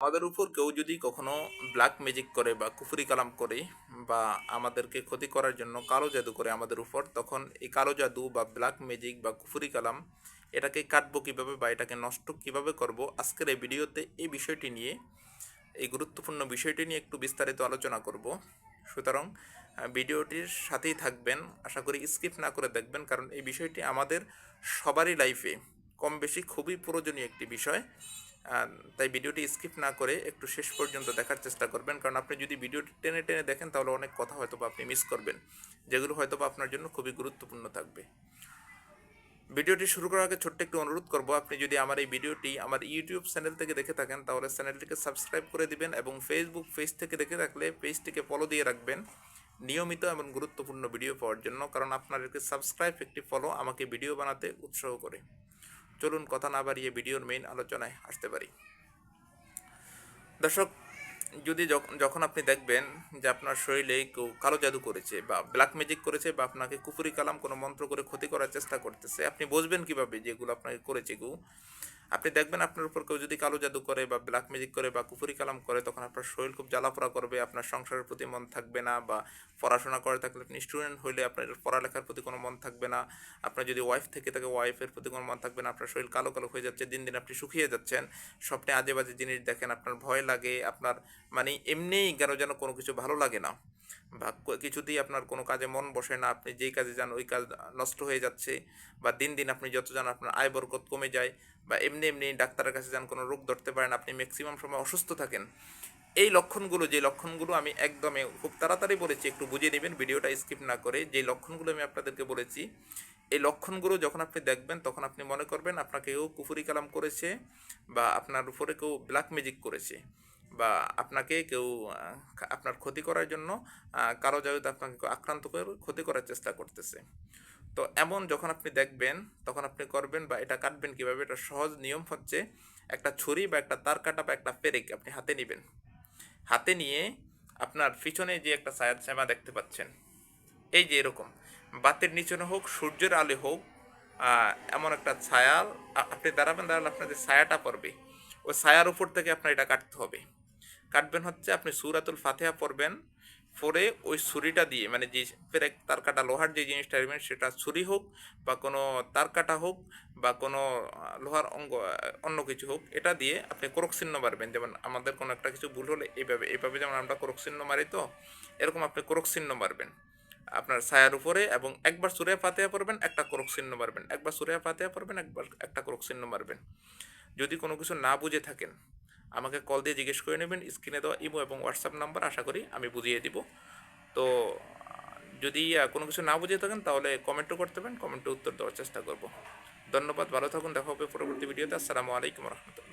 আমাদের উপর কেউ যদি কখনো ব্ল্যাক ম্যাজিক করে বা কুফুরি কালাম করে বা আমাদেরকে ক্ষতি করার জন্য কালো জাদু করে আমাদের উপর, তখন এই কালো জাদু বা ব্ল্যাক ম্যাজিক বা কুফুরি কালাম এটাকে কাটবো কীভাবে বা এটাকে নষ্ট কীভাবে করব আজকের এই ভিডিওতে এই বিষয়টি নিয়ে, এই গুরুত্বপূর্ণ বিষয়টি নিয়ে একটু বিস্তারিত আলোচনা করব। সুতরাং ভিডিওটির সাথেই থাকবেন, আশা করি স্কিপ না করে দেখবেন, কারণ এই বিষয়টি আমাদের সবারই লাইফে কম বেশি খুবই প্রয়োজনীয় একটি বিষয়। তাই ভিডিওটি স্কিপ না করে একটু শেষ পর্যন্ত দেখার চেষ্টা করবেন। কারণ আপনি যদি ভিডিওটি টেনে টেনে দেখেন, তাহলে অনেক কথা হয়তো বা আপনি মিস করবেন। যেগুলো হয়তো বা আপনার জন্য খুবই গুরুত্বপূর্ণ থাকবে। ভিডিওটি শুরু করার আগে ছোট্ট একটু অনুরোধ করব, আপনি যদি আমার এই ভিডিওটি আমার ইউটিউব চ্যানেল থেকে দেখে থাকেন, তাহলে চ্যানেলটিকে সাবস্ক্রাইব করে দিবেন এবং ফেসবুক পেজ থেকে দেখে থাকলে পেজটিকে ফলো দিয়ে রাখবেন নিয়মিত এবং গুরুত্বপূর্ণ ভিডিও পাওয়ার জন্য। কারণ আপনার একটি সাবস্ক্রাইব একটি ফলো আমাকে ভিডিও বানাতে উৎসাহ করে। চলুন কথা না বাড়িয়ে ভিডিওর মেইন আলোচনায় আসতে পারি। দর্শক, যদি যখন আপনি দেখবেন যে আপনার শরীরে কেউ কালো জাদু করেছে বা ব্ল্যাক ম্যাজিক করেছে বা আপনাকে কুপুরি কালাম কোনো মন্ত্র করে ক্ষতি করার চেষ্টা করতেছে, আপনি বুঝবেন কীভাবে যেগুলো আপনাকে করেছে কেউ। আপনি দেখবেন আপনার উপর কেউ যদি কালো জাদু করে বা ব্ল্যাক ম্যাজিক করে বা কুফুরি কালাম করে, তখন আপনার শরীর খুব জ্বালাপোড়া করবে, আপনার সংসারের প্রতি মন থাকবে না বা পড়াশোনা করে থাকলে আপনি স্টুডেন্ট হইলে আপনার পড়ালেখার প্রতি কোনো মন থাকবে না। আপনার যদি ওয়াইফ থেকে থাকে ওয়াইফের প্রতি কোনো মন থাকবে না, আপনার শরীর কালো কালো হয়ে যাচ্ছে, দিন দিন আপনি শুকিয়ে যাচ্ছেন। স্বপ্নে আজে বাজে জিনিস দেখেন, আপনার ভয় লাগে, আপনার মানে এমনিই কেন যেন কোনো কিছু ভালো লাগে না। বা কিছুতেই আপনার কোনো কাজে মন বসে না, আপনি যেই কাজে যান, ওই কাজ নষ্ট হয়ে যাচ্ছে। বা দিন দিন আপনি যত যান, আপনার আয় বরকত কমে যায়। বা এমনি এমনি এমনি ডাক্তারের কাছে যান, কোনো রোগ ধরতে পারেন, আপনি ম্যাক্সিমাম সময় অসুস্থ থাকেন। এই লক্ষণগুলো যে লক্ষণগুলো আমি একদমই খুব তাড়াতাড়ি বলেছি, একটু বুঝে নেবেন, ভিডিওটা স্কিপ না করে। যে লক্ষণগুলো আমি আপনাদেরকে বলেছি, এই লক্ষণগুলো যখন আপনি দেখবেন, তখন আপনি মনে করবেন আপনাকে কেউ কুফুরি কালাম করেছে বা আপনার উপরে কেউ ব্ল্যাক ম্যাজিক করেছে বা আপনাকে কেউ আপনার ক্ষতি করার জন্য কারও জায়গাতে আপনাকে আক্রান্ত করে ক্ষতি করার চেষ্টা করতেছে। তো এমন যখন আপনি দেখবেন, তখন আপনি করবেন বা এটা কাটবেন কীভাবে, এটা সহজ নিয়ম হচ্ছে একটা ছুরি বা একটা তার কাটা বা একটা পেরেক আপনি হাতে নেবেন। হাতে নিয়ে আপনার পিছনে যে একটা ছায়া শ্যামা দেখতে পাচ্ছেন, এই যে এরকম। বাতের নিচনে হোক, সূর্যের আলো হোক এমন একটা ছায়া, আ- আপনি দাঁড়াবেন, দাঁড়ালে আপনার যে ছায়াটা পড়বে, ওই ছায়ার উপর থেকে আপনার এটা কাটতে হবে। কাটবেন হচ্ছে আপনি সুরাতুল ফাতেহা পড়বেন পরে ওই ছুরিটা দিয়ে মানে যে পেরেক তার কাটা লোহার যে জিনিসটা নেবেন সেটা ছুরি হোক বা কোনো তার কাটা হোক বা কোনো লোহার অঙ্গ অন্য কিছু হোক, এটা দিয়ে আপনি চিহ্ন মারবেন। যেমন আমাদের কোনো একটা কিছু ভুল হলে এইভাবে এইভাবে যেমন আমরা চিহ্ন মারি তো, এরকম আপনি চিহ্ন মারবেন। আপনার ছায়ার উপরে এবং একবার সুরিয়া ফাতেহা পড়বেন, একটা চিহ্ন মারবেন। একবার সুরিয়া ফাতেহা পড়বেন, একবার একটা চিহ্ন মারবেন। যদি কোনো কিছু না বুঝে থাকেন আমাকে কল দিয়ে জিজ্ঞেস করে নেবেন স্ক্রিনে দেওয়া ইমো এবং হোয়াটসঅ্যাপ নাম্বার আশা করি আমি বুঝিয়ে দিব। তো, যদি কোনো কিছু না বুঝিয়ে থাকেন তাহলে কমেন্টও করতে পারেন কমেন্টে উত্তর দেওয়ার চেষ্টা করব। ধন্যবাদ, ভালো থাকুন, দেখা হবে পরবর্তী ভিডিওতে আসসালামু আলাইকুম রহমতুল্লাহ।